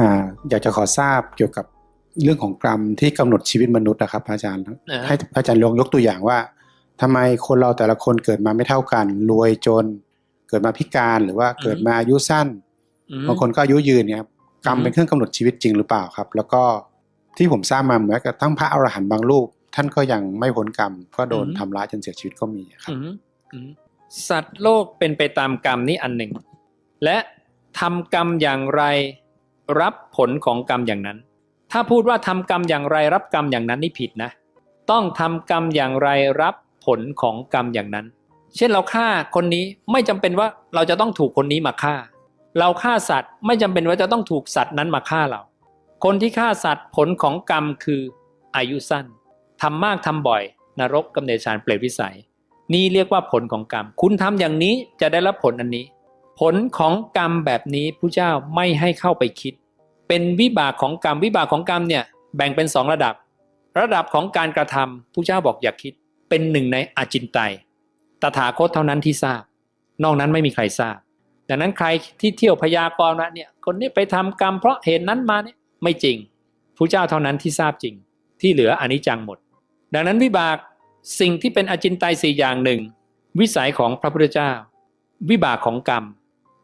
อ่าอยากจะขอทราบเกี่ยวกับเรื่องของกรรมที่กำหนดชีวิตมนุษย์นะครับพระอาจารย์อ่าให้พระอาจารย์ลองยกตัวอย่างว่าทำไมคนเราแต่ละคนเกิดมาไม่เท่ากัน รวยจน เกิดมาพิการหรือว่าเกิดมาอายุสั้นอืมบางคนก็อายุยืนเนี่ยครับกรรมอืมเป็นเครื่องกำหนดชีวิตจริงหรือเปล่าครับ แล้วก็ที่ผมทราบมาเหมือนกับทั้งพระอรหันต์บางรูป ท่านก็ยังไม่พ้นกรรม ก็โดนทำร้ายจนเสียชีวิตก็มีครับอืมอืมสัตว์โลกเป็นไปตามกรรมนี่อันหนึ่ง และทำกรรมอย่างไร รับผลของกรรมอย่างนั้น ถ้าพูดว่าทำกรรมอย่างไรรับกรรมอย่างนั้นนี่ผิดนะ ต้องทำกรรมอย่างไรรับผลของกรรมอย่างนั้น เช่นเราฆ่าคนนี้ไม่จำเป็นว่าเราจะต้องถูกคนนี้มาฆ่า เราฆ่าสัตว์ไม่จำเป็นว่าจะต้องถูกสัตว์นั้นมาฆ่าเรา คนที่ฆ่าสัตว์ผลของกรรมคืออายุสั้นทำมากทำบ่อย นรกกำเนิดฌานเปรตวิสัย นี่เรียกว่าผลของกรรม คุณทำอย่างนี้จะได้รับผลอันนี้ ผลของกรรมแบบนี้ผู้เจ้าไม่ให้เข้าไปคิด เป็นวิบากของกรรมวิบากของกรรมเนี่ยแบ่งเป็นสองระดับ ระดับของการกระทำผู้เจ้าบอกอย่าคิด เป็นหนึ่งในอาจินไตยตถาคตเท่านั้นที่ทราบ นอกนั้นไม่มีใครทราบดังนั้นใครที่เที่ยวพยากรณ์ว่าเนี่ยคนนี้ไปทำกรรมเพราะเหตุนั้นมาเนี่ยไม่จริงผู้เจ้าเท่านั้นที่ทราบจริง ที่เหลืออนิจจังหมด ดังนั้นวิบากสิ่งที่เป็นอจินไตยสี่อย่างหนึ่ง วิสัยของพระพุทธเจ้า วิบากของกรรม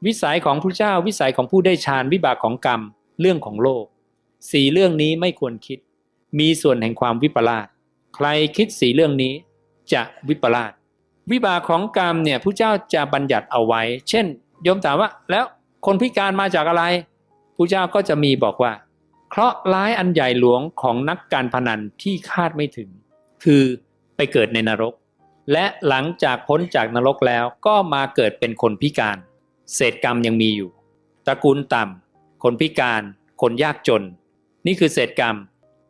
วิสัยของพระเจ้าวิสัยของผู้ได้ฌานวิบากของกรรม เรื่องของโลกสี่เรื่องนี้ไม่ควรคิด มีส่วนแห่งความวิปลาสใครคิดสี่เรื่องนี้จะวิปลาสวิบากของกรรมเนี่ยผู้เจ้าจะบัญญัติเอาไว้ เช่นโยมถามว่า แล้วคนพิการมาจากอะไรผู้เจ้าก็จะมีบอกว่า เคราะห์ร้ายอันใหญ่หลวงของนักการพนันที่คาดไม่ถึง คือไปเกิดในนรก และหลังจากพ้นจากนรกแล้วก็มาเกิดเป็นคนพิการ เศษกรรมยังมีอยู่ตระกูลต่ำคนพิการ คนยากจน นี่คือเศษกรรม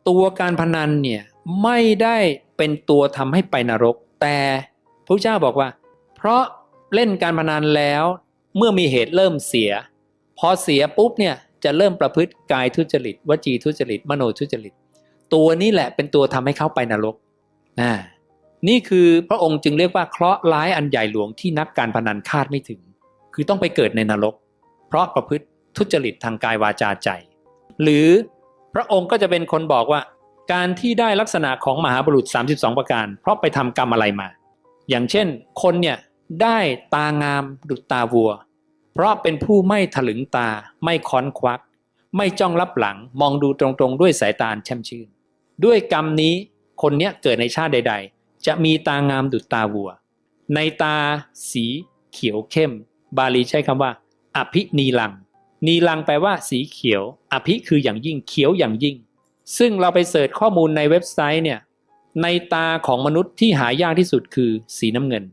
ตัวการพนันเนี่ยไม่ได้เป็นตัวทำให้ไปนรก แต่พระเจ้าบอกว่า เพราะเล่นการพนันแล้วเมื่อมีเหตุเริ่มเสีย พอเสียปุ๊บเนี่ยจะเริ่มประพฤติกายทุจริตวจีทุจริต มโนทุจริต ตัวนี้แหละเป็นตัวทำให้เขาไปนรกนี่คือพระองค์จึงเรียกว่าเคราะห์ร้ายอันใหญ่หลวงที่นักการพนันคาดไม่ถึง คือต้องไปเกิดในนรก เพราะประพฤติทุจริตทางกายวาจาใจ หรือพระองค์ก็จะเป็นคนบอกว่า การที่ได้ลักษณะของมหาบุรุษ 32 ประการ เพราะไปทำกรรมอะไรมา อย่างเช่น คนเนี่ยได้ตางามดุจตาวัว เพราะเป็นผู้ไม่ถลึงตาไม่ค้อนควัก ไม่จ้องรับหลังมองดูตรงๆ ด้วยสายตาแช่มชื่น ด้วยกรรมนี้คนเนี้ยเกิดในชาติใด ๆ จะมีตางามดุจตาวัว ในตาสีเขียวเข้ม บาลีใช้คำว่า อภินีลัง นีลังแปลว่าสีเขียว อภิคืออย่างยิ่งเขียวอย่างยิ่ง ซึ่งเราไปเสิร์ชข้อมูลในเว็บไซต์เนี่ยในตาของมนุษย์ที่หายากที่สุดคือสีน้ำเงิน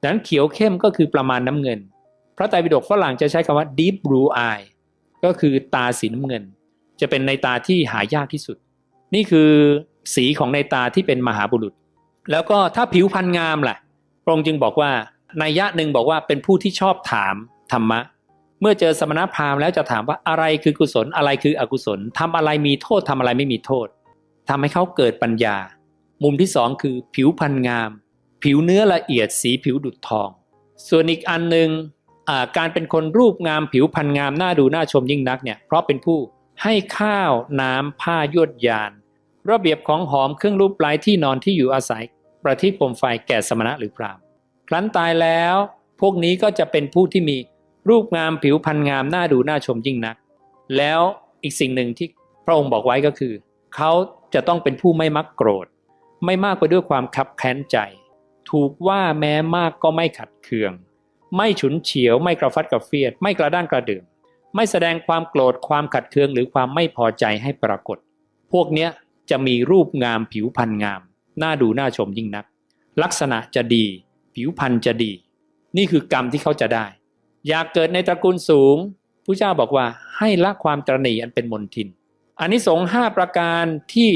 ดังนั้นเขียวเข้มก็คือประมาณน้ำเงิน พระไตรปิฎกฝรั่งจะใช้คำว่า deep blue eye ก็คือตาสีน้ำเงิน จะเป็นในตาที่หายากที่สุด นี่คือสีของในตาที่เป็นมหาบุรุษ แล้วก็ถ้าผิวพรรณงามล่ะพระองค์จึงบอกว่า นัยยะหนึ่งบอกว่าเป็นผู้ที่ชอบถามธรรมะ เมื่อเจอสมณพราหมณ์แล้วจะถามว่าอะไรคือกุศลอะไรคืออกุศลทำอะไรมีโทษทำอะไรไม่มีโทษทำให้เขาเกิดปัญญา มุมที่สองคือผิวพรรณงาม ผิวเนื้อละเอียดสีผิวดุจทอง ส่วนอีกอันหนึ่งการเป็นคนรูปงามผิวพรรณงามน่าดูน่าชมยิ่งนักเนี่ยเพราะเป็นผู้ให้ข้าวน้ำผ้ายวดยาน ระเบียบของหอมเครื่องรูปปลายที่นอนที่อยู่อาศัย ประทีปโคมไฟแก่สมณะหรือพราหมณ์ ครั้นตายแล้ว พวกนี้ก็จะเป็นผู้ที่มีรูปงามผิวพรรณงามน่าดูน่าชมยิ่งนัก แล้วอีกสิ่งหนึ่งที่พระองค์บอกไว้ก็คือ เขาจะต้องเป็นผู้ไม่มักโกรธ ไม่มากไปด้วยความคับแค้นใจ ถูกว่าแม้มากก็ไม่ขัดเคือง ไม่ฉุนเฉียวไม่กระฟัดกระเฟียด ไม่กระด้างกระเดื่องไม่แสดงความโกรธความขัดเคืองหรือความไม่พอใจให้ปรากฏ พวกเนี้ยจะมีรูปงามผิวพรรณงาม น่าดูน่าชมยิ่งนัก ลักษณะจะดี ผิวพรรณจะดี นี่คือกรรมที่เขาจะได้ อยากเกิดในตระกูลสูงผู้เจ้าบอกว่าให้ละความตรณีอันเป็นมนทินอันนี้สงห้าประการที่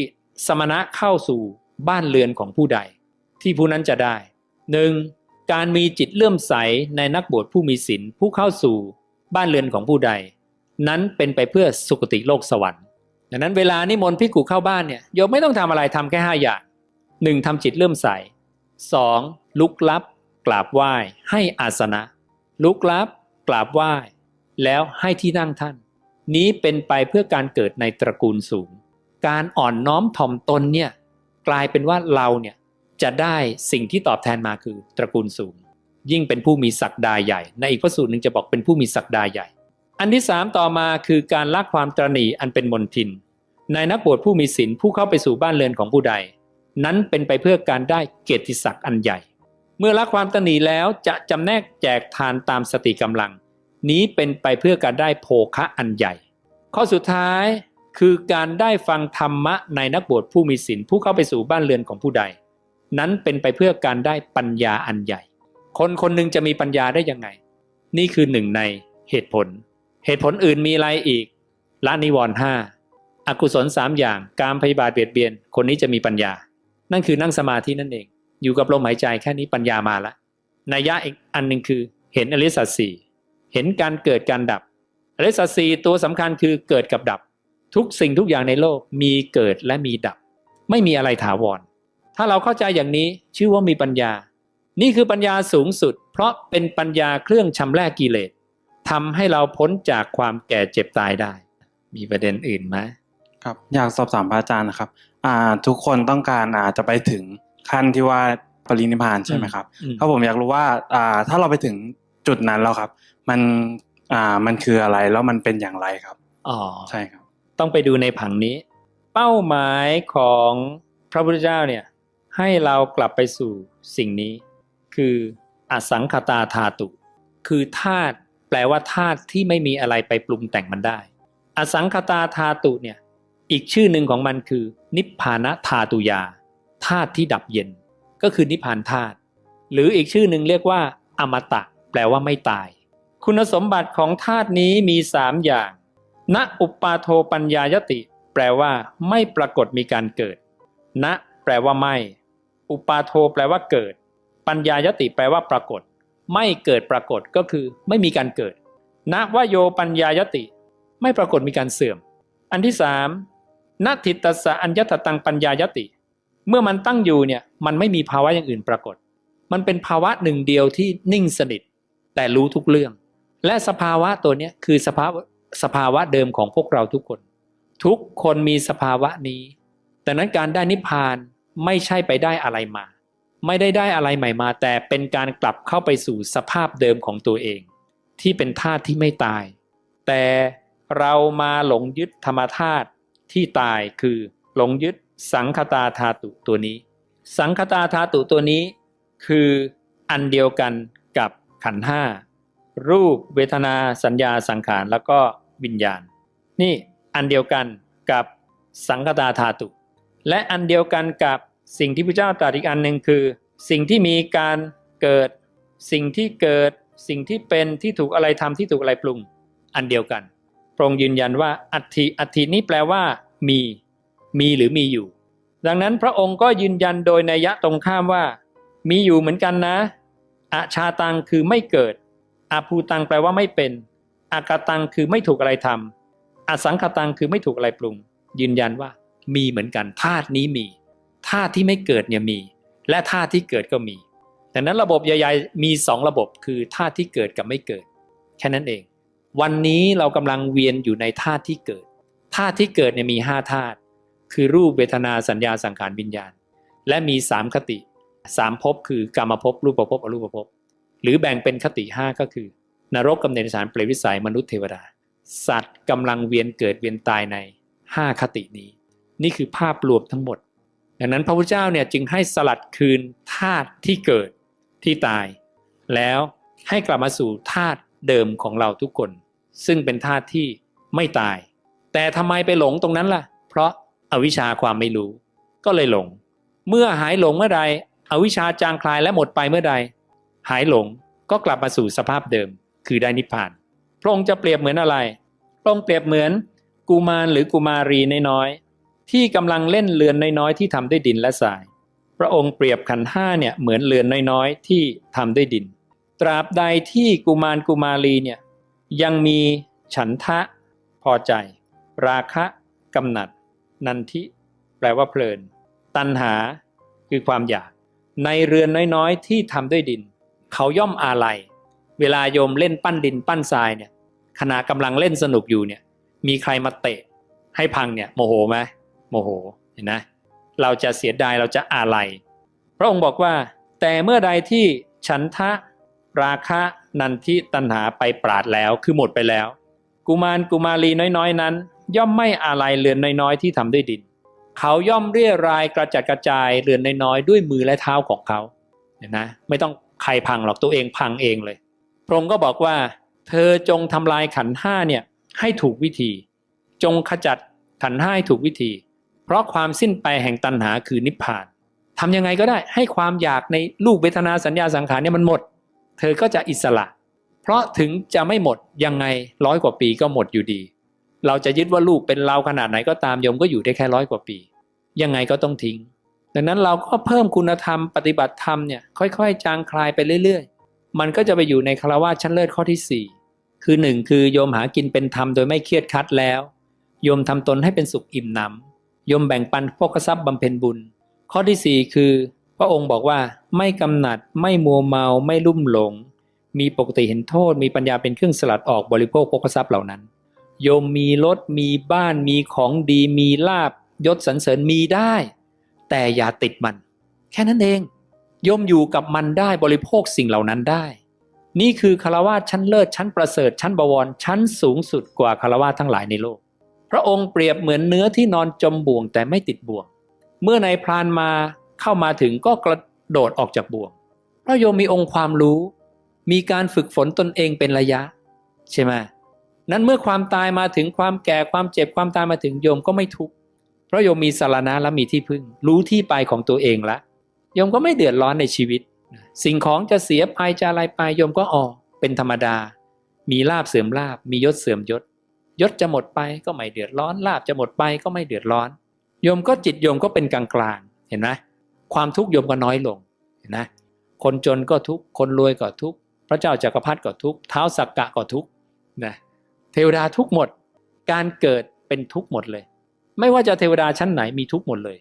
สมณะเข้าสู่บ้านเรือนของผู้ใด ที่ผู้นั้นจะได้หนึ่งการมีจิตเลื่อมใสในนักบวชผู้มีศีลผู้เข้าสู่บ้านเรือนของผู้ใด นั้นเป็นไปเพื่อสุคติโลกสวรรค์ดังนั้นเวลานิมนต์พิกุเข้าบ้านเนี่ยโยมไม่ต้องทำอะไรทำแค่ห้าอย่างหนึ่งทำจิตเลื่อมใส สองลุกลับ กราบไหว้ ให้อาสนะ ลุกลับ กราบไหว้ แล้วให้ที่นั่งท่าน นี้เป็นไปเพื่อการเกิดในตระกูลสูง การอ่อนน้อมถ่อมตนเนี่ยกลายเป็นว่าเราเนี่ยจะได้สิ่งที่ตอบแทนมาคือตระกูลสูง ยิ่งเป็นผู้มีศักดาใหญ่ ในอีกพระสูตรหนึ่งจะบอกเป็นผู้มีศักดาใหญ่ อันที่สามต่อมาคือการละความตรณีอันเป็นมนทิน ในนักบวชผู้มีศีลผู้เข้าไปสู่บ้านเรือนของผู้ใด นั้นเป็นไปเพื่อการได้เกียรติศักดิ์อันใหญ่ เมื่อละความตรณีแล้วจะจำแนกแจกทานตามสติกำลัง นี้เป็นไปเพื่อการได้โภคะอันใหญ่ ข้อสุดท้ายคือการได้ฟังธรรมะในนักบวชผู้มีศีลผู้เข้าไปสู่บ้านเรือนของผู้ใด นั้นเป็นไปเพื่อการได้ปัญญาอันใหญ่ คนคนหนึ่งจะมีปัญญาได้ยังไง นี่คือหนึ่งในเหตุผล เหตุผลอื่นมีอะไรอีกละนิวรณ์ห้าอกุศลสามอย่าง การพยาบาทเบียดเบียน คนนี้จะมีปัญญา นั่นคือนั่งสมาธินั่นเอง อยู่กับลมหายใจแค่นี้ปัญญามาละนัยยะอีกอันหนึ่งคือเห็นอริสัจสี่เห็นการเกิดการดับอริสัจสี่ตัวสำคัญคือเกิดกับดับ ทุกสิ่งทุกอย่างในโลกมีเกิดและมีดับ ไม่มีอะไรถาวร ถ้าเราเข้าใจอย่างนี้ชื่อว่ามีปัญญา นี่คือปัญญาสูงสุด เพราะเป็นปัญญาเครื่องชำระกิเลสทำให้เราพ้นจากความแก่เจ็บตายได้ มีประเด็นอื่นไหม ครับอยากสอบถามพระอาจารย์นะครับอ่าทุกคนต้องการอาจจะไปถึงขั้นที่ว่าปรินิพพานใช่ไหมครับอืมถ้าผมอยากรู้ว่าอ่าถ้าเราไปถึงจุดนั้นแล้วครับ มันอ่ามันคืออะไรแล้วมันเป็นอย่างไรครับอ๋อใช่ครับ ต้องไปดูในผังนี้ เป้าหมายของพระพุทธเจ้าเนี่ยให้เรากลับไปสู่สิ่งนี้ คืออสังคตาธาตุ คือธาตุแปลว่าธาตุที่ไม่มีอะไรไปปรุงแต่งมันได้ อสังคตาธาตุเนี่ย อีกชื่อหนึ่งของมันคือ นิพพานธาตุยาธาตุที่ดับเย็น ก็คือนิพพานธาตุหรืออีกชื่อหนึ่งเรียกว่า อมตะ แปลว่าไม่ตาย คุณสมบัติของธาตุนี้มีสามอย่างณอุปาโทปัญญายติ แปลว่า ไม่ปรากฏมีการเกิดณแปลว่าไม่ อุปาโทแปลว่าเกิด ปัญญายติแปลว่าปรากฏ ไม่เกิดปรากฏก็คือ ไม่มีการเกิดณวโยปัญญายติ ไม่ปรากฏมีการเสื่อม อันที่สาม ณทิตตสะอัญญตตังปัญญายติ เมื่อมันตั้งอยู่เนี่ยมันไม่มีภาวะอย่างอื่นปรากฏ มันเป็นภาวะหนึ่งเดียวที่นิ่งสนิท แต่รู้ทุกเรื่อง และสภาวะตัวนี้คือสภาวะสภาวะเดิมของพวกเราทุกคน ทุกคนมีสภาวะนี้ แต่นั้นการได้นิพพานไม่ใช่ไปได้อะไรมา ไม่ได้ได้อะไรใหม่มา แต่เป็นการกลับเข้าไปสู่สภาพเดิมของตัวเอง ที่เป็นธาตุที่ไม่ตาย แต่เรามาหลงยึดธรรมธาตุ ที่ตายคือหลงยึดสังคตาธาตุตัวนี้ สังคตาธาตุตัวนี้ คืออันเดียวกันกับขันธ์ห้ารูปเวทนาสัญญาสังขารแล้วก็วิญญาณ นี่อันเดียวกันกับสังคตาธาตุและอันเดียวกันกับสิ่งที่พระเจ้าตรัสอีกอันหนึ่งคือ สิ่งที่มีการเกิด สิ่งที่เกิด สิ่งที่เป็นที่ถูกอะไรทำที่ถูกอะไรปรุง อันเดียวกัน พระองค์ยืนยันว่าอัติอัตินี้แปลว่า มี มีหรือมีอยู่ ดังนั้นพระองค์ก็ยืนยันโดยนัยยะตรงข้ามว่า มีอยู่เหมือนกันนะอาชาตังคือไม่เกิดอาภูตังแปลว่าไม่เป็นอากาตังคือไม่ถูกอะไรทำอสังคตังคือไม่ถูกอะไรปรุง ยืนยันว่ามีเหมือนกันธาตุนี้มีธาตุที่ไม่เกิดเนี่ยมี และธาตุที่เกิดก็มีดังนั้นระบบใหญ่ๆมีสองระบบคือธาตุที่เกิดกับไม่เกิด แค่นั้นเอง วันนี้เรากำลังเวียนอยู่ในธาตุที่เกิดธาตุที่เกิดเนี่ยมีห้าธาตุคือรูปเวทนาสัญญาสังขารวิญญาณ และมีสามคติสามภพคือกรรมภพรูปภพอรูปภพหรือแบ่งเป็นคติห้าก็คือ นรกกำเนิดสารเปรตวิสัยมนุษย์เทวดา สัตว์กำลังเวียนเกิดเวียนตายในห้าคตินี้ นี่คือภาพรวมทั้งหมด ดังนั้นพระพุทธเจ้าเนี่ยจึงให้สลัดคืนธาตุที่เกิดที่ตาย แล้วให้กลับมาสู่ธาตุ เดิมของเราทุกคน ซึ่งเป็นธาตุที่ไม่ตาย แต่ทำไมไปหลงตรงนั้นล่ะ เพราะอาวิชชาความไม่รู้ ก็เลยหลง เมื่อหายหลงเมื่อใดอวิชชาจางคลายและหมดไปเมื่อใด หายหลงก็กลับมาสู่สภาพเดิม คือได้นิพพานพระองค์จะเปรียบเหมือนอะไรพระองค์เปรียบเหมือนกุมารหรือกุมารีน้อยๆที่กำลังเล่นเรือนน้อยๆที่ทำด้วยดินและทราย พระองค์เปรียบขันห้าเนี่ยเหมือนเรือนน้อยๆที่ทำด้วยดิน ตราบใดที่กุมารกุมารีเนี่ยยังมีฉันทะพอใจ ราคะกำหนัด นันทิ แปลว่าเพลิน ตัณหาคือความอยาก ในเรือนน้อยๆ ที่ทำด้วยดิน เขาย่อมอาลัย เวลาโยมเล่นปั้นดินปั้นทรายเนี่ยขณะกำลังเล่นสนุกอยู่เนี่ยมีใครมาเตะ ให้พังเนี่ยโมโหไหมโมโหเห็นนะเราจะเสียดายเราจะอาลัยพระองค์บอกว่า แต่เมื่อใดที่ฉันทะ ราคะนันทิตัณหาไปปราดแล้วคือหมดไปแล้ว กุมารกุมารีน้อยๆ นั้น ย่อมไม่อาลัยเรือนน้อยๆ ที่ทำด้วยดิน เขาย่อมเรียรายกระจัดกระจายเรือนน้อยๆ ด้วยมือและเท้าของเขาเห็นนะไม่ต้องใครพังหรอกตัวเองพังเองเลย พระองค์ก็บอกว่า เธอจงทำลายขันห้าเนี่ยให้ถูกวิธี จงขจัดขันห้าให้ถูกวิธี เพราะความสิ้นไปแห่งตัณหาคือนิพพานทำยังไงก็ได้ให้ความอยากในรูปเวทนาสัญญาสังขารเนี่ยมันหมด เธอก็จะอิสระ เพราะถึงจะไม่หมดยังไงร้อยกว่าปีก็หมดอยู่ดี เราจะยึดว่าลูกเป็นเราขนาดไหนก็ตามโยมก็อยู่ได้แค่ร้อยกว่าปี ยังไงก็ต้องทิ้ง ดังนั้นเราก็เพิ่มคุณธรรมปฏิบัติธรรมเนี่ยค่อยๆ จางคลายไปเรื่อยๆ มันก็จะไปอยู่ในคารวะชั้นเลิศข้อที่สี่คือหนึ่งคือโยมหากินเป็นธรรมโดยไม่เครียดคัดแล้ว โยมทำตนให้เป็นสุขอิ่มหนำโยมแบ่งปันพวกทรัพย์บำเพ็ญบุญ ข้อที่สี่คือ พระองค์บอกว่าไม่กำหนัดไม่มัวเมาไม่ลุ่มหลง มีปกติเห็นโทษ มีปัญญาเป็นเครื่องสลัดออกบริโภคพวกทรัพย์เหล่านั้น โยมมีรถมีบ้านมีของดีมีลาบยศสรรเสริญมีได้ แต่อย่าติดมัน แค่นั้นเอง โยมอยู่กับมันได้บริโภคสิ่งเหล่านั้นได้ นี่คือคารวะชั้นเลิศชั้นประเสริฐชั้นบวรชั้นสูงสุดกว่าคารวะทั้งหลายในโลก พระองค์เปรียบเหมือนเนื้อที่นอนจมบ่วงแต่ไม่ติดบ่วง เมื่อนายพรานมา เข้ามาถึงก็กระโดดออกจากบ่วงเพราะโยมมีองค์ความรู้ มีการฝึกฝนตนเองเป็นระยะ ใช่ไหมนั้นเมื่อความตายมาถึงความแก่ความเจ็บความตายมาถึงโยมก็ไม่ทุกข์เพราะโยมมีสารณะและมีที่พึ่ง รู้ที่ไปของตัวเองละโยมก็ไม่เดือดร้อนในชีวิต สิ่งของจะเสียไปจะอะไรไปโยมก็อ๋อเป็นธรรมดา มีลาบเสื่อมลาบมียศเสื่อมยศ ยศจะหมดไปก็ไม่เดือดร้อนลาบจะหมดไปก็ไม่เดือดร้อนโยมก็จิตโยมก็เป็นกลางกลางๆเห็นไหม ความทุกข์โยมก็น้อยลงนไหมคนจนก็ทุกข์คนรวยก็ทุกข์พระเจ้าจักรพรรดิก็ทุกข์เท้าสักกะก็ทุกข์นะเทวดาทุกข์หมด การเกิดเป็นทุกข์หมดเลย ไม่ว่าจะเทวดาชั้นไหนมีทุกข์หมดเลย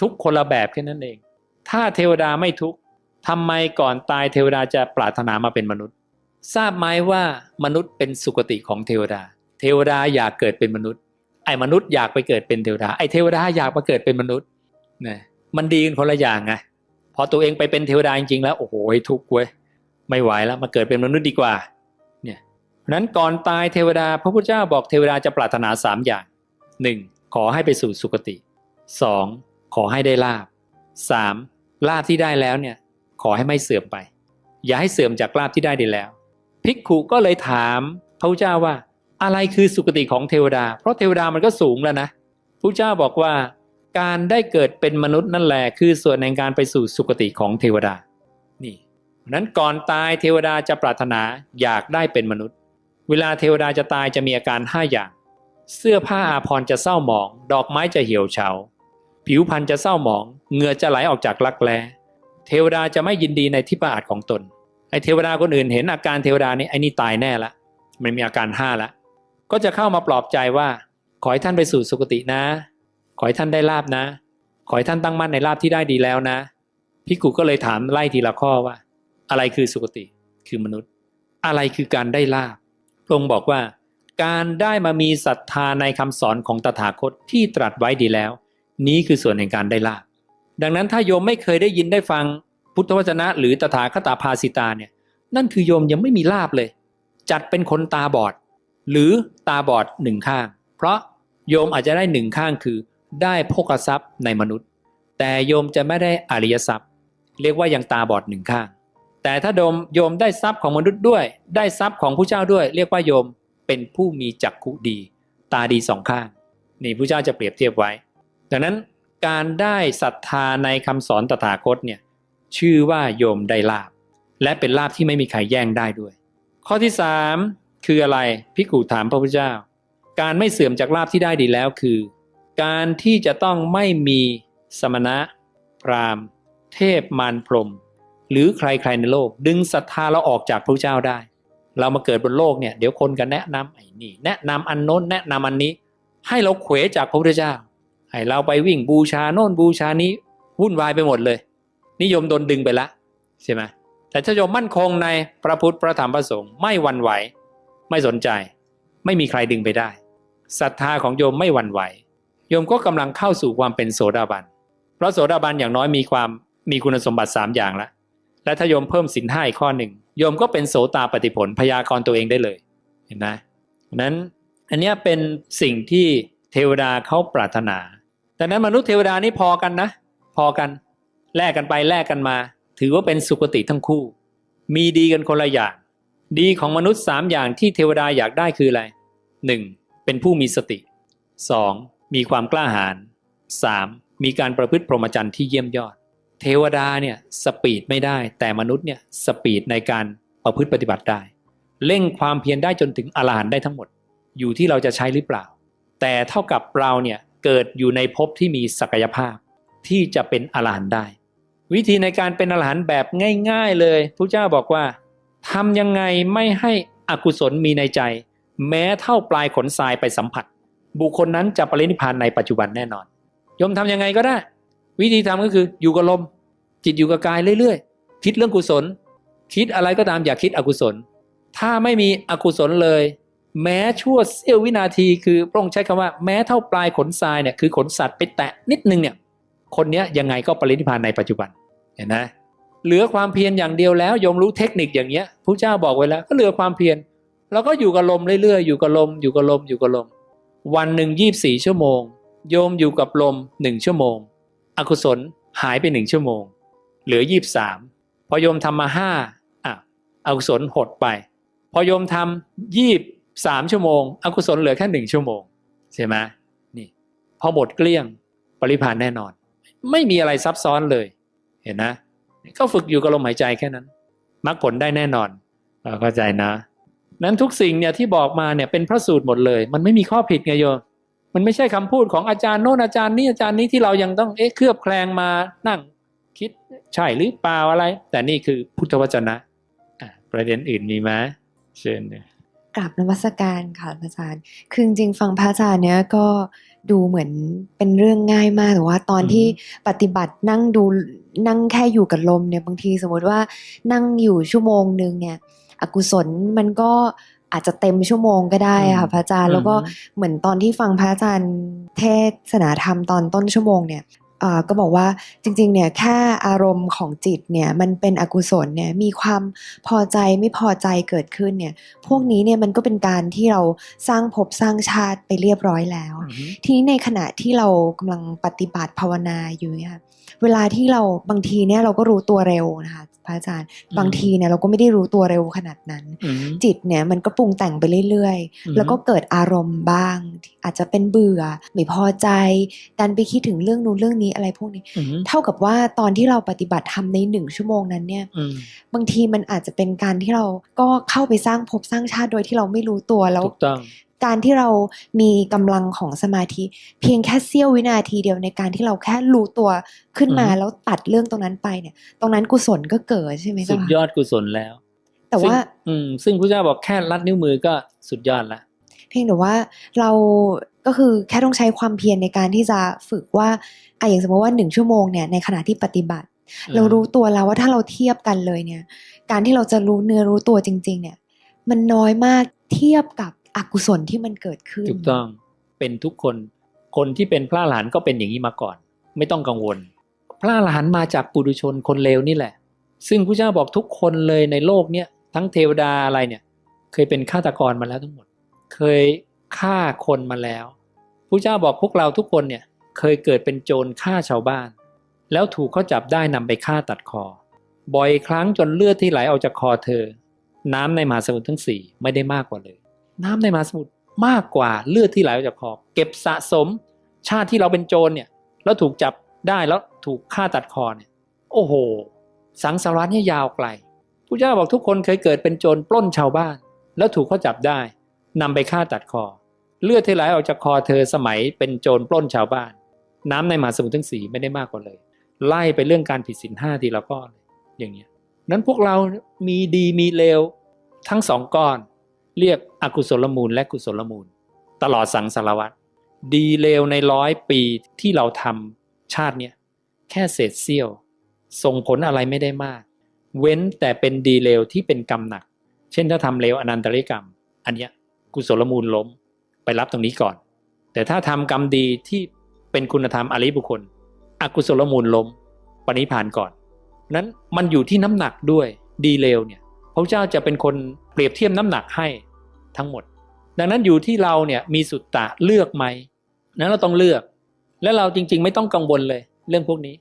ทุกคนละแบบแค่นั้นเอง ถ้าเทวดาไม่ทุกข์ทำไมก่อนตายเทวดาจะปรารถนามาเป็นมนุษย์ ทราบไหมว่ามนุษย์เป็นสุคติของเทวดา เทวดาอยากเกิดเป็นมนุษย์ไอ้มนุษย์อยากไปเกิดเป็นเทวดาไอ้เทวดาอยากมาเกิดเป็นมนุษย์นะ มันดีกันคนละอย่างไงพอตัวเองไปเป็นเทวดาจริงๆแล้วโอ้โหทุกข์เว้ยไม่ไหวแล้วมาเกิดเป็นมนุษย์ดีกว่าเนี่ยเพราะนั้นก่อนตายเทวดาพระพุทธเจ้าบอกเทวดาจะปรารถนาสามอย่างหนึ่งขอให้ไปสู่สุคติสองขอให้ได้ลาบสามลาบที่ได้แล้วเนี่ยขอให้ไม่เสื่อมไป อย่าให้เสื่อมจากลาบที่ได้ดีแล้ว ภิกขุก็เลยถามพระพุทธเจ้าว่า อะไรคือสุคติของเทวดา เพราะเทวดามันก็สูงแล้วนะพระพุทธเจ้าบอกว่า การได้เกิดเป็นมนุษย์นั่นแหละคือส่วนในการไปสู่สุคติของเทวดา นี่นั้นก่อนตายเทวดาจะปรารถนาอยากได้เป็นมนุษย์ เวลาเทวดาจะตายจะมีอาการห้าอย่าง เสื้อผ้าอาภรณ์จะเศร้าหมอง ดอกไม้จะเหี่ยวเฉา ผิวพรรณจะเศร้าหมอง เหงื่อจะไหลออกจากรักแร้เทวดาจะไม่ยินดีในที่ปอาจของตน ไอเทวดาคนอื่นเห็นอาการเทวดานี่ไอ้นี่ตายแน่ละ มันมีอาการห้าละ ก็จะเข้ามาปลอบใจว่า ขอให้ท่านไปสู่สุคตินะ ขอให้ท่านได้ลาบนะ ขอให้ท่านตั้งมั่นในลาบที่ได้ดีแล้วนะพิกุก็เลยถามไล่ทีละข้อว่า อะไรคือสุคติคือมนุษย์ อะไรคือการได้ลาบพระองค์บอกว่า การได้มามีศรัทธาในคำสอนของตถาคตที่ตรัสไว้ดีแล้ว นี้คือส่วนแห่งการได้ลาบดังนั้นถ้าโยมไม่เคยได้ยินได้ฟังพุทธวจนะ หรือตถาคตภาสิตาเนี่ยนั่นคือโยมยังไม่มีลาบเลย จัดเป็นคนตาบอด หรือตาบอดหนึ่งข้าง เพราะโยมอาจจะได้หนึ่งข้างคือ ได้โภคทรัพย์ในมนุษย์ แต่โยมจะไม่ได้อริยทรัพย์ เรียกว่ายังตาบอดหนึ่งข้าง แต่ถ้าโยมโยมได้ทรัพย์ของมนุษย์ด้วย ได้ทรัพย์ของผู้เจ้าด้วย เรียกว่าโยมเป็นผู้มีจักขุดี ตาดีสองข้าง นี่ผู้เจ้าจะเปรียบเทียบไว้ ดังนั้นการได้ศรัทธาในคำสอนตถาคตเนี่ยชื่อว่าโยมได้ลาบ และเป็นลาบที่ไม่มีใครแย่งได้ด้วย ข้อที่สามคืออะไรพิกูถามพระพุทธเจ้า การไม่เสื่อมจากลาบที่ได้ดีแล้วคือ การที่จะต้องไม่มีสมณะ พราหมณ์ เทพมารพรหมหรือใครๆในโลก ดึงศรัทธาเราออกจากพระเจ้าได้ เรามาเกิดบนโลกเนี่ยเดี๋ยวคนกันแนะนำไอ้นี่แนะนำอันโน้นแนะนำอันนี้ ให้เราเขวจากพระพุทธเจ้า ให้เราไปวิ่งบูชาโน่นบูชานี้วุ่นวายไปหมดเลย นิยมโดนดึงไปละใช่ไหมแต่ถ้าโยมมั่นคงในพระพุทธพระธรรมพระสงฆ์ไม่หวันไหว ไม่สนใจ ไม่มีใครดึงไปได้ศรัทธาของโยมไม่หวั่นไหว โยมก็กำลังเข้าสู่ความเป็นโสดาบัน เพราะโสดาบันอย่างน้อยมีความมีคุณสมบัติ 3 อย่างละ และถ้าโยมเพิ่มสินห้าอีกข้อหนึ่งโยมก็เป็นโสตาปฏิผลพยากรตัวเองได้เลย เห็นไหมดังนั้นอันนี้เป็นสิ่งที่เทวดาเขาปรารถนา แต่นั้นมนุษย์เทวดานี่พอกันนะ พอกัน แลกกันไปแลกกันมา ถือว่าเป็นสุคติทั้งคู่ มีดีกันคนละอย่าง ดีของมนุษย์สามอย่างที่เทวดาอยากได้คืออะไรหนึ่งเป็นผู้มีสติสอง มีความกล้าหาญสามมีการประพฤติพรหมจรรย์ที่เยี่ยมยอด เทวดาเนี่ยสปีดไม่ได้ แต่มนุษย์เนี่ยสปีดในการประพฤติปฏิบัติได้ เร่งความเพียรได้จนถึงอรหันต์ได้ทั้งหมด อยู่ที่เราจะใช้หรือเปล่า แต่เท่ากับเราเนี่ยเกิดอยู่ในภพที่มีศักยภาพ ที่จะเป็นอรหันต์ได้ วิธีในการเป็นอรหันต์แบบง่าย ๆ เลยพระเจ้าบอกว่าทำยังไงไม่ให้อกุศลมีในใจ แม้เท่าปลายขนทรายไปสัมผัส บุคคลนั้นจะปรินิพานในปัจจุบันแน่นอนโยมทำยังไงก็ได้ วิธีทำก็คืออยู่กับลม จิตอยู่กับกายเรื่อยๆ คิดเรื่องกุศล คิดอะไรก็ตามอย่าคิดอกุศล ถ้าไม่มีอกุศลเลย แม้ชั่วเสี้ยววินาทีคือพระองค์ใช้คำว่าแม้เท่าปลายขนทรายเนี่ยคือขนสัตว์ไปแตะนิดนึงเนี่ยคนเนี้ยยังไงก็ปรินิพานในปัจจุบันเห็นไหมเหลือความเพียรอย่างเดียวแล้วยมรู้เทคนิคอย่างเนี้ยพระเจ้าบอกไว้แล้ว ก็เหลือความเพียรแล้วก็อยู่กับลมเรื่อยๆ อยู่กับลมอยู่กับลมอยู่กับลม วันหนึ่งยี่บสี่ชั่วโมง โยมอยู่กับลมหนึ่งชั่วโมง อกุศลหายไปหนึ่งชั่วโมง เหลือยี่บสามพอโยมทำมาห้าอะอกุศลหดไป พอโยมทำยี่บสามชั่วโมง อกุศลเหลือแค่หนึ่งชั่วโมงใช่ไหมนี่ พอหมดเกลี้ยงปริพานแน่นอน ไม่มีอะไรซับซ้อนเลย เห็นนะก็ฝึกอยู่กับลมหายใจแค่นั้นมรรคผลได้แน่นอนเข้าใจนะ นั้นทุกสิ่งเนี่ยที่บอกมาเนี่ยเป็นพระสูตรหมดเลย มันไม่มีข้อผิดไงโยมมันไม่ใช่คำพูดของอาจารย์โน้นอาจารย์นี้อาจารย์นี้ที่เรายังต้องเอ๊ะเคลือบแคลงมานั่ง คิดใช่หรือเปล่าอะไร แต่นี่คือพุทธวจนะอะประเด็นอื่นมีไหมเชิญเลยกราบนมัสการค่ะพระอาจารย์คือจริงๆฟังพระอาจารย์เนี้ยก็ดูเหมือนเป็นเรื่องง่ายมากแต่ว่าตอนที่ปฏิบัตินั่งดูนั่งแค่อยู่กับลมเนี่ยบางทีสมมติว่านั่งอยู่ชั่วโมงนึงเนี่ย อกุศลมันก็อาจจะเต็มชั่วโมงก็ได้อะค่ะพระอาจารย์แล้วก็เหมือนตอนที่ฟังพระอาจารย์เทศนาธรรมตอนต้นชั่วโมงเนี่ยเอ่อก็บอกว่าจริงๆเนี่ยแค่อารมณ์ของจิตเนี่ยมันเป็นอกุศลเนี่ยมีความพอใจไม่พอใจเกิดขึ้นเนี่ยพวกนี้เนี่ยมันก็เป็นการที่เราสร้างภพสร้างชาติไปเรียบร้อยแล้วอือฮึทีนี้ในขณะที่เรากำลังปฏิบัติภาวนาอยู่เนี่ยค่ะเวลาที่เราบางทีเนี่ยเราก็รู้ตัวเร็วนะคะ พระอาจารย์ บางทีเนี่ยเราก็ไม่ได้รู้ตัวเร็วขนาดนั้นอืมจิตเนี่ยมันก็ปรุงแต่งไปเรื่อยอืมๆแล้วก็เกิดอารมณ์บ้าง อาจจะเป็นเบื่อไม่พอใจดันไปคิดถึงเรื่องนู้นเรื่องนี้อะไรพวกนี้อืมเท่ากับว่าตอนที่เราปฏิบัติทำในหนึ่งชั่วโมงนั้นเนี่ยอืมบางทีมันอาจจะเป็นการที่เราก็เข้าไปสร้างภพสร้างชาติโดยที่เราไม่รู้ตัวแล้วถู กต้องการที่เรามีกำลังของสมาธิ เพียงแค่เสี้ยววินาทีเดียวในการที่เราแค่รู้ตัวขึ้นมาอือฮึแล้วตัดเรื่องตรงนั้นไปเนี่ย ตรงนั้นกุศลก็เกิดใช่ไหมสุเจ้าดคะยอดกุศลแล้ว แต่ว่าซึ่งอืม ซึ่งพระเจ้าบอกแค่ลัดนิ้วมือก็สุดยอดละเพียงแต่ว่าเราก็คือแค่ต้องใช้ความเพียรในการที่จะฝึกว่าอะอย่างสมมติว่าหนึ่งชั่วโมงเนี่ยในขณะที่ปฏิบัติ เรารู้ตัวแล้วว่าถ้าเราเทียบกันเลยเนี่ย การที่เราจะรู้เนื้อรู้ตัวจริง ๆ เนี่ย มันน้อยมากเทียบกับ อกุศลที่มันเกิดขึ้น ถูกต้องเป็นทุกคน คนที่เป็นพระอรหันก็เป็นอย่างนี้มาก่อน ไม่ต้องกังวล พระอรหันมาจากปุถุชนคนเลวนี่แหละ ซึ่งพระเจ้าบอกทุกคนเลยในโลกเนี้ยทั้งเทวดาอะไรเนี่ยเคยเป็นฆาตกรมาแล้วทั้งหมด เคยฆ่าคนมาแล้วพระเจ้าบอกพวกเราทุกคนเนี่ยเคยเกิดเป็นโจรฆ่าชาวบ้าน แล้วถูกเขาจับได้นำไปฆ่าตัดคอ บ่อยครั้งจนเลือดที่ไหลออกจากคอเธอ น้ำในมหาสมุทรทั้งสี่ไม่ได้มากกว่าเลย น้ำในมหาสมุทรมากกว่าเลือดที่ไหลออกจากคอเก็บสะสมชาติที่เราเป็นโจรเนี่ยแล้วถูกจับได้แล้วถูกฆ่าตัดคอเนี่ยโอ้โห สังสารวัฏเนี่ยยาวไกลพระเจ้าบอกทุกคนเคยเกิดเป็นโจรปล้นชาวบ้าน แล้วถูกเขาจับได้นำไปฆ่าตัดคอ เลือดที่ไหลออกจากคอเธอสมัยเป็นโจรปล้นชาวบ้าน น้ำในมหาสมุทรทั้งสี่ไม่ได้มากกว่าเลย ไล่ไปเรื่องการผิดศีลห้าทีละก้อนเลยอย่างเงี้ยนั้นพวกเรามีดีมีเลวทั้งสองก้อน เรียกอกุศลมูลและกุศลมูล ตลอดสังสารวัตรดีเลวในร้อยปีที่เราทำชาติเนี่ยแค่เศษเสี้ยว ส่งผลอะไรไม่ได้มาก เว้นแต่เป็นดีเลวที่เป็นกรรมหนัก เช่นถ้าทำเลวอนันตริกรรม อันเนี้ยกุศลมูลล้มไปรับตรงนี้ก่อน แต่ถ้าทำกรรมดีที่เป็นคุณธรรมอริบุคคล อกุศลมูลล้มปณิพานก่อนนั้นมันอยู่ที่น้ำหนักด้วยดีเลวเนี่ยพระเจ้าจะเป็นคน เปรียบเทียบน้ำหนักให้ทั้งหมด ดังนั้นอยู่ที่เราเนี่ยมีสุตตะเลือกไหมนั้นเราต้องเลือก และเราจริง ๆ ไม่ต้องกังวลเลย เรื่องพวกนี้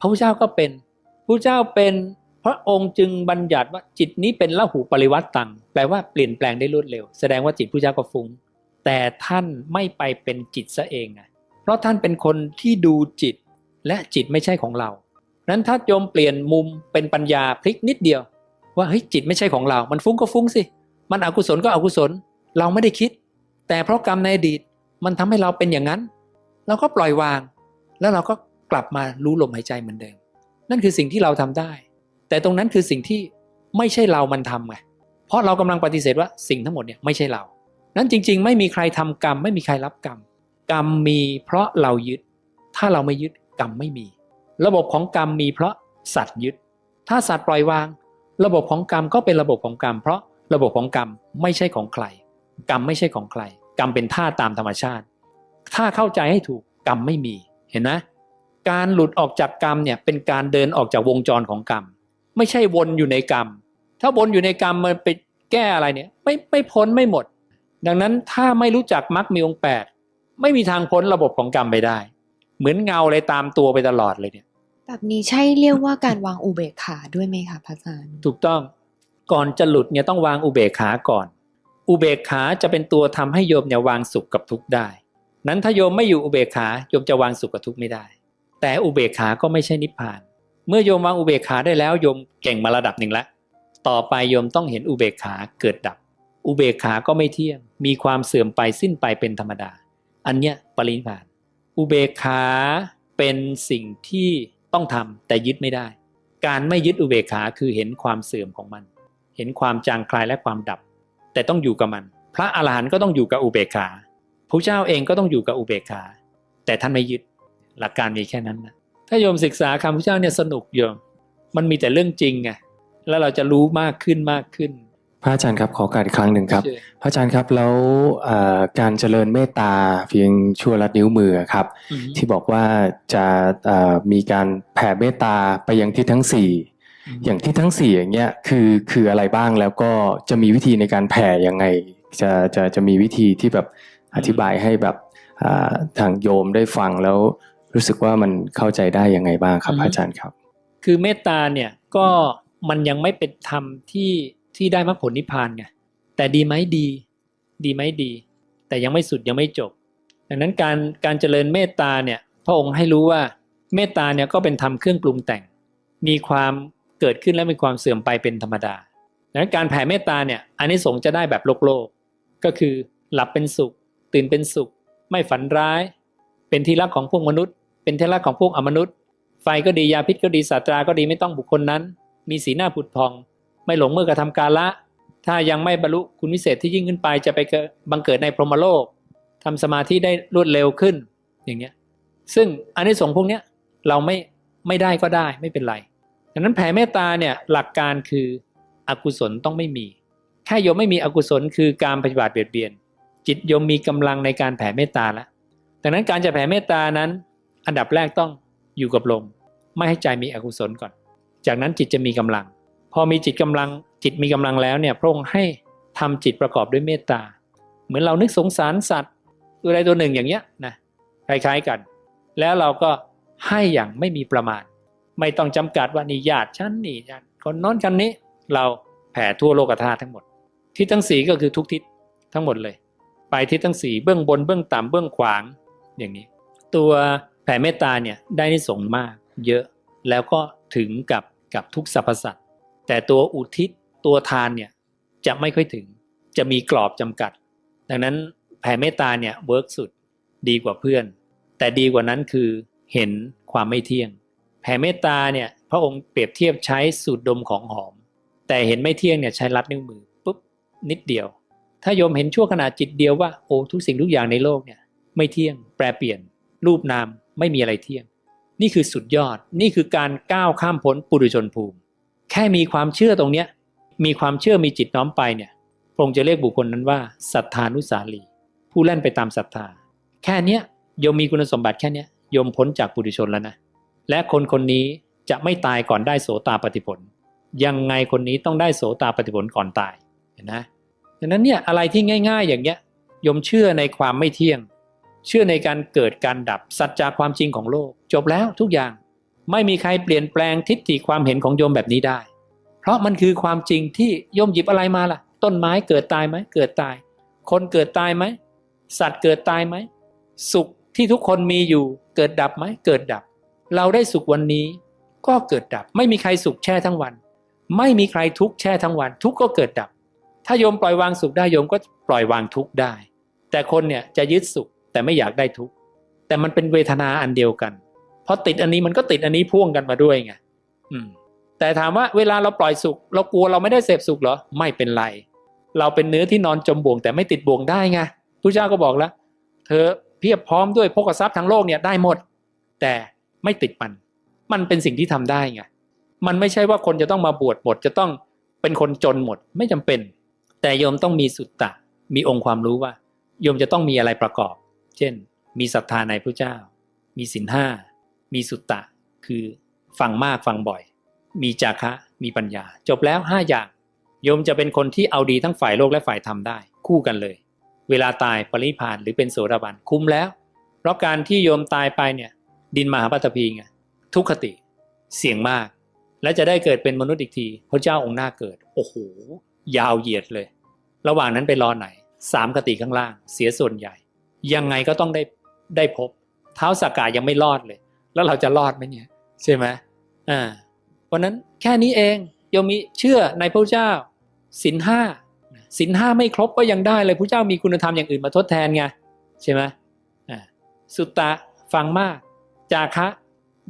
พระพุทธเจ้าก็เป็นพระเจ้าเป็นพระองค์จึงบัญญัติว่าจิตนี้เป็นละหูปริวัตตังแปลว่าเปลี่ยนแปลงได้รวดเร็ว แสดงว่าจิตพระเจ้าก็ฟุง้งแต่ท่านไม่ไปเป็นจิตซะเองไงเพราะท่านเป็นคนที่ดูจิตและจิตไม่ใช่ของเรานั้นถ้าโยมเปลี่ยนมุมเป็นปัญญาพลิกนิดเดียว ว่าเฮ้ยจิตไม่ใช่ของเรา มันฟุ้งก็ฟุ้งสิ มันอกุศลก็อกุศล เราไม่ได้คิด แต่เพราะกรรมในอดีตมันทำให้เราเป็นอย่างนั้น เราก็ปล่อยวาง แล้วเราก็กลับมารู้ลมหายใจเหมือนเดิม นั่นคือสิ่งที่เราทำได้ แต่ตรงนั้นคือสิ่งที่ไม่ใช่เรามันทำไง เพราะเรากำลังปฏิเสธว่าสิ่งทั้งหมดเนี่ยไม่ใช่เรา นั้นจริง ๆ ไม่มีใครทำกรรม ไม่มีใครรับกรรม กรรมมีเพราะเรายึด ถ้าเราไม่ยึดกรรมไม่มี ระบบของกรรมมีเพราะสัตว์ยึด ถ้าสัตว์ปล่อยวาง ระบบของกรรมก็เป็นระบบของกรรม เพราะระบบของกรรมไม่ใช่ของใคร กรรมไม่ใช่ของใคร กรรมเป็นท่าตามธรรมชาติ ถ้าเข้าใจให้ถูกกรรมไม่มีเห็นไหมการหลุดออกจากกรรมเนี่ยเป็นการเดินออกจากวงจรของกรรม ไม่ใช่วนอยู่ในกรรม ถ้าวนอยู่ในกรรมมันไปแก้อะไรเนี่ยไม่ไม่พ้นไม่หมด ดังนั้นถ้าไม่รู้จักมรรคมีองค์แปดไม่มีทางพ้นระบบของกรรมไปได้ เหมือนเงาเลยตามตัวไปตลอดเลยเนี่ย แบบนี้ใช่เรียกว่าการวางอุเบกขาด้วยไหมคะพระอาจารย์ ถูกต้องก่อนจะหลุดเนี่ยต้องวางอุเบกขาก่อน อุเบกขาจะเป็นตัวทำให้โยมเนี่ยวางสุขกับทุกข์ได้ นั้นถ้าโยมไม่อยู่อุเบกขาโยมจะวางสุขกับทุกข์ไม่ได้ แต่อุเบกขาก็ไม่ใช่นิพพาน เมื่อโยมวางอุเบกขาได้แล้วโยมเก่งมาระดับหนึ่งแล้วต่อไปโยมต้องเห็นอุเบกขาเกิดดับ อุเบกขาก็ไม่เที่ยงมีความเสื่อมไปสิ้นไปเป็นธรรมดา อันเนี้ยปรินิพาน อุเบกขาเป็นสิ่งที่ ต้องทำแต่ยึดไม่ได้ การไม่ยึดอุเบกขาคือเห็นความเสื่อมของมัน เห็นความจางคลายและความดับ แต่ต้องอยู่กับมัน พระอาหารหันต์ก็ต้องอยู่กับอุเบกขาพระเจ้าเองก็ต้องอยู่กับอุเบกขา แต่ท่านไม่ยึดหลักการมีแค่นั้นนะถ้าโยมศึกษาคำพระเจ้าเนี่ยสนุกโยมมันมีแต่เรื่องจริงไงแล้วเราจะรู้มากขึ้นมากขึ้น พระอาจารย์ครับขอโอกาสอีกครั้งหนึ่งครับเชื่อพระอาจารย์ครับแล้วเอ่อการเจริญเมตตาเพียงชั่วลัดนิ้วมือครับอืมที่บอกว่าจะเอ่อมีการแผ่เมตตาไปยังที่ทั้งสี่อย่างที่ทั้งสี่อย่างเงี้ยคือคืออะไรบ้างแล้วก็จะมีวิธีในการแผ่ยังไง จะจะจะมีวิธีที่แบบอธิบายให้แบบอ่าทางโยมได้ฟังแล้วรู้สึกว่ามันเข้าใจได้ยังไงบ้างครับพระอาจารย์ครับ คือเมตตาเนี่ยก็มันยังไม่เป็นธรรมที่ ที่ได้มรรคผลนิพพานไงแต่ดีไหมดี ดีไหมดี แต่ยังไม่สุดยังไม่จบ ดังนั้นการการเจริญเมตตาเนี่ยพระองค์ให้รู้ว่าเมตตาเนี่ยก็เป็นธรรมเครื่องปรุงแต่ง มีความเกิดขึ้นและมีความเสื่อมไปเป็นธรรมดาดังนั้นการแผ่เมตตาเนี่ยอันนี้สงส์จะได้แบบโลกโลก ก็คือหลับเป็นสุข ตื่นเป็นสุข ไม่ฝันร้าย เป็นที่รักของพวกมนุษย์ เป็นที่รักของพวกอมนุษย์ ไฟก็ดียาพิษก็ดีศาตราก็ดีไม่ต้องบุคคลนั้น มีสีหน้าผุดพอง ไม่หลงเมื่อกระทำกาละ ถ้ายังไม่บรรลุคุณวิเศษที่ยิ่งขึ้นไปจะไปเกิดบังเกิดในพรหมโลกทำสมาธิได้รวดเร็วขึ้นอย่างเงี้ยซึ่งอันนี้สงพวกเนี้ยเราไม่ไม่ได้ก็ได้ไม่เป็นไรดังนั้นแผ่เมตตาเนี่ยหลักการคืออกุศลต้องไม่มีแค่โยมไม่มีอกุศลคือการปฏิบัติเบียดเบียน จิตโยมมีกำลังในการแผ่เมตตาแล้วดังนั้นการจะแผ่เมตตานั้น อันดับแรกต้องอยู่กับลม ไม่ให้ใจมีอกุศลก่อน จากนั้นจิตจะมีกำลัง พอมีจิตกำลังจิตมีกำลังแล้วเนี่ยพระองค์ให้ทำจิตประกอบด้วยเมตตา เหมือนเรานึกสงสารสัตว์ตัวใดตัวหนึ่งอย่างเงี้ยนะคล้ายๆกัน แล้วเราก็ให้อย่างไม่มีประมาณ ไม่ต้องจำกัดว่านี่ญาติฉันนี่ญาติคนน้นคนนี้เราแผ่ทั่วโลกธาตุทั้งหมด ทิศทั้งสีก็คือทุกทิศทั้งหมดเลย ไปทิศทั้งสีเบื้องบนเบื้องต่ำเบื้องขวางอย่างนี้ ตัวแผ่เมตตาเนี่ยได้นิสงส์มาก เยอะแล้วก็ถึงกับกับทุกสรรพสัตว์ แต่ตัวอุทิศตัวทานเนี่ยจะไม่ค่อยถึงจะมีกรอบจำกัด ดังนั้นแผ่เมตตาเนี่ยเวิร์กสุดดีกว่าเพื่อน แต่ดีกว่านั้นคือเห็นความไม่เที่ยง แผ่เมตตาเนี่ยพระองค์เปรียบเทียบใช้สูตรดมของหอม แต่เห็นไม่เที่ยงเนี่ยใช้รัดนิ้วมือปุ๊บนิดเดียว ถ้าโยมเห็นชั่วขณะจิตเดียวว่าโอ้ทุกสิ่งทุกอย่างในโลกเนี่ยไม่เที่ยงแปรเปลี่ยน รูปนามไม่มีอะไรเที่ยง นี่คือสุดยอดนี่คือการก้าวข้ามพ้นปุถุชนภูมิ แค่มีความเชื่อตรงเนี้ยมีความเชื่อมีจิตน้อมไปเนี่ยพระองค์จะเรียกบุคคลนั้นว่าศรัทธานุสาลี ผู้เล่นไปตามศรัทธา แค่เนี้ยโยมมีคุณสมบัติแค่เนี้ยโยมพ้นจากปุถุชนแล้วนะและคนคนนี้จะไม่ตายก่อนได้โสตาปฏิผล ยังไงคนนี้ต้องได้โสตาปฏิผลก่อนตายเห็นนะดังนั้นเนี่ยอะไรที่ง่าย ๆ อย่างเงี้ยยมเชื่อในความไม่เที่ยง เชื่อในการเกิดการดับสัจจาความจริงของโลก จบแล้วทุกอย่าง ไม่มีใครเปลี่ยนแปลงทิฏฐิความเห็นของโยมแบบนี้ได้ เพราะมันคือความจริงที่โยมหยิบอะไรมาล่ะ ต้นไม้เกิดตายไหมเกิดตาย คนเกิดตายไหม สัตว์เกิดตายไหม สุขที่ทุกคนมีอยู่ เกิดดับไหมเกิดดับ เราได้สุขวันนี้ ก็เกิดดับ ไม่มีใครสุขแช่ทั้งวัน ไม่มีใครทุกข์แช่ทั้งวัน ทุกข์ก็เกิดดับ ถ้าโยมปล่อยวางสุขได้โยมก็ปล่อยวางทุกข์ได้ แต่คนเนี่ยจะยึดสุขแต่ไม่อยากได้ทุกข์แต่มันเป็นเวทนาอันเดียวกัน พอติดอันนี้มันก็ติดอันนี้พ่วงกันมาด้วยไงอืมแต่ถามว่าเวลาเราปล่อยสุข เรากลัวเราไม่ได้เสพสุขเหรอ ไม่เป็นไร เราเป็นเนื้อที่นอนจมบ่วงแต่ไม่ติดบ่วงได้ไงพระเจ้าก็บอกแล้ว เธอเพียบพร้อมด้วยพกทรัพย์ทั้งโลกเนี่ยได้หมด แต่ไม่ติดมัน มันเป็นสิ่งที่ทำได้ไงมันไม่ใช่ว่าคนจะต้องมาบวชหมด จะต้องเป็นคนจนหมดไม่จำเป็น แต่โยมต้องมีสุตตะ มีองค์ความรู้ว่าโยมจะต้องมีอะไรประกอบ เช่น มีศรัทธาในพระเจ้า มีศีลห้า มีสุตตะ คือฟังมากฟังบ่อย มีจาคะมีปัญญา จบแล้วห้าอย่างโยมจะเป็นคนที่เอาดีทั้งฝ่ายโลกและฝ่ายธรรมได้ คู่กันเลย เวลาตายปริพานหรือเป็นโสดาบันคุ้มแล้ว เพราะการที่โยมตายไปเนี่ย ดินมหาปัตภีไงทุกขติเสี่ยงมาก และจะได้เกิดเป็นมนุษย์อีกทีพระเจ้าองค์หน้าเกิด โอ้โห ยาวเหยียดเลย ระหว่างนั้นไปรอไหนสามกติข้างล่าง เสียส่วนใหญ่ ยังไงก็ต้องได้ได้พบ เท้าสากายังไม่รอดเลย แล้วเราจะรอดไหมเนี่ยใช่ไหมอ่าเพราะนั้นแค่นี้เองโยมมีเชื่อในพระเจ้าศีลห้าศีลห้าไม่ครบก็ยังได้เลยพระเจ้ามีคุณธรรมอย่างอื่นมาทดแทนไงใช่ไหมอ่าสุตตะฟังมาก จาคะ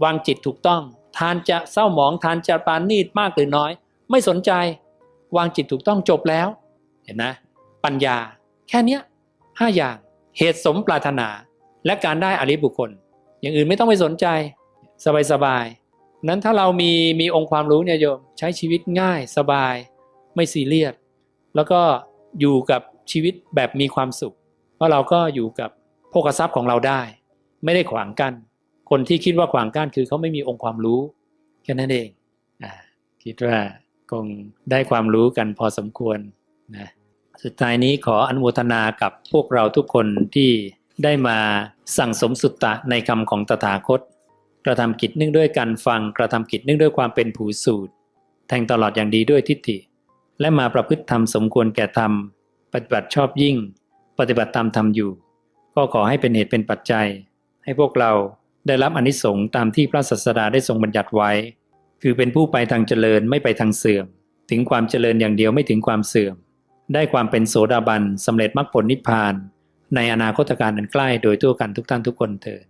วางจิตถูกต้อง ทานจะเศร้าหมองทานจะปานนีดมากหรือน้อย ไม่สนใจ วางจิตถูกต้องจบแล้ว เห็นนะปัญญา แค่เนี้ยห้าอย่างเหตุสมปรารถนาและการได้อริบุคคล อย่างอื่นไม่ต้องไปสนใจ สบายๆนั้นถ้าเรามีมีองค์ความรู้เนี่ยโยมใช้ชีวิตง่ายสบาย ไม่ซีเรียสแล้วก็อยู่กับชีวิตแบบมีความสุข เพราะเราก็อยู่กับโภคทรัพย์ของเราได้ ไม่ได้ขวางกัน้นคนที่คิดว่าขวางกั้นคือเขาไม่มีองค์ความรู้แค่นั้นเองอคิดว่าคงได้ความรู้กันพอสมควรนะสุดท้ายนี้ขออนุโมทนากับพวกเราทุกคนที่ ได้มาสั่งสมสุตตะในคำของตถาคต กระทำกิจเนื่องด้วยการฟังกระทำกิจเนื่องด้วยความเป็นผูสูตรแทงตลอดอย่างดีด้วยทิฏฐิ และมาประพฤติธรรมสมควรแก่ธรรม ปฏิบัติชอบยิ่ง ปฏิบัติตามธรรมอยู่ ก็ขอให้เป็นเหตุเป็นปัจจัย ให้พวกเราได้รับอนิสงส์ตามที่พระศาสดาได้ทรงบัญญัติไว้ คือเป็นผู้ไปทางเจริญไม่ไปทางเสื่อม ถึงความเจริญอย่างเดียวไม่ถึงความเสื่อม ได้ความเป็นโสดาบันสำเร็จมรรคผลนิพพาน ในอนาคตการอันใกล้โดยทั่วกันทุกท่านทุกคนเถิด